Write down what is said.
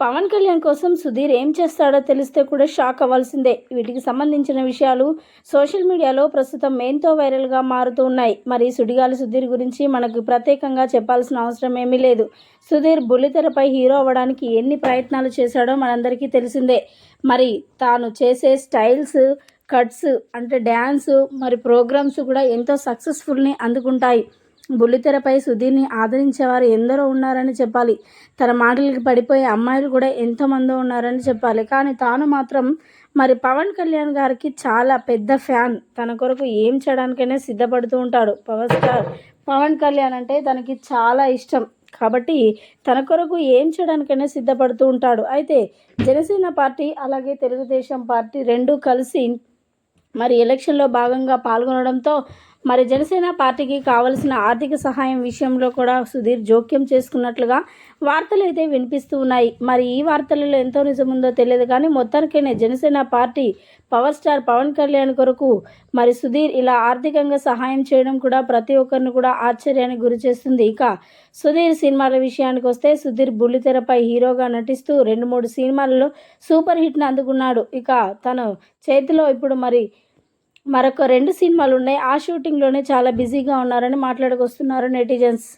పవన్ కళ్యాణ్ కోసం సుధీర్ ఏం చేస్తాడో తెలిస్తే కూడా షాక్ అవ్వాల్సిందే. వీటికి సంబంధించిన విషయాలు సోషల్ మీడియాలో ప్రస్తుతం మెయిన్తో వైరల్గా మారుతూ ఉన్నాయి. మరి సుడిగాలి సుధీర్ గురించి మనకు ప్రత్యేకంగా చెప్పాల్సిన అవసరం ఏమీ లేదు. సుధీర్ బుల్లితెరపై హీరో అవ్వడానికి ఎన్ని ప్రయత్నాలు చేశాడో మనందరికీ తెలిసిందే. మరి తాను చేసే స్టైల్స్ కట్స్ అంటే డ్యాన్స్ మరి ప్రోగ్రామ్స్ కూడా ఎంతో సక్సెస్ఫుల్ని అందుకుంటాయి. బుల్లితెరపై సుధీర్ని ఆదరించేవారు ఎందరో ఉన్నారని చెప్పాలి. తన మాటలకి పడిపోయే అమ్మాయిలు కూడా ఎంతోమంది ఉన్నారని చెప్పాలి. కానీ తాను మాత్రం మరి పవన్ కళ్యాణ్ గారికి చాలా పెద్ద ఫ్యాన్. తన కొరకు ఏం చేయడానికైనా సిద్ధపడుతూ ఉంటాడు. పవర్ స్టార్ పవన్ కళ్యాణ్ అంటే తనకి చాలా ఇష్టం. కాబట్టి తన కొరకు ఏం చేయడానికైనా సిద్ధపడుతూ ఉంటాడు. అయితే జనసేన పార్టీ అలాగే తెలుగుదేశం పార్టీ రెండూ కలిసి మరి ఎలక్షన్లో భాగంగా పాల్గొనడంతో మరి జనసేన పార్టీకి కావలసిన ఆర్థిక సహాయం విషయంలో కూడా సుధీర్ జోక్యం చేసుకున్నట్లుగా వార్తలు అయితే వినిపిస్తూ ఉన్నాయి. మరి ఈ వార్తలలో ఎంతో నిజముందో తెలియదు కానీ మొత్తానికైనా Janasena party power star Pawan Kalyan కొరకు మరి సుధీర్ ఇలా ఆర్థికంగా సహాయం చేయడం కూడా ప్రతి ఒక్కరిని కూడా ఆశ్చర్యానికి గురి చేస్తుంది. ఇక సుధీర్ సినిమాల విషయానికి వస్తే సుధీర్ బుల్లితెరపై హీరోగా నటిస్తూ రెండు మూడు సినిమాలలో సూపర్ హిట్ను అందుకున్నాడు. ఇక తను చేతిలో ఇప్పుడు మరి మరొక రెండు సినిమాలు ఉన్నాయి ఆ షూటింగ్లోనే చాలా బిజీగా ఉన్నారని మాట్లాడుకొస్తున్నారు నెటిజన్స్.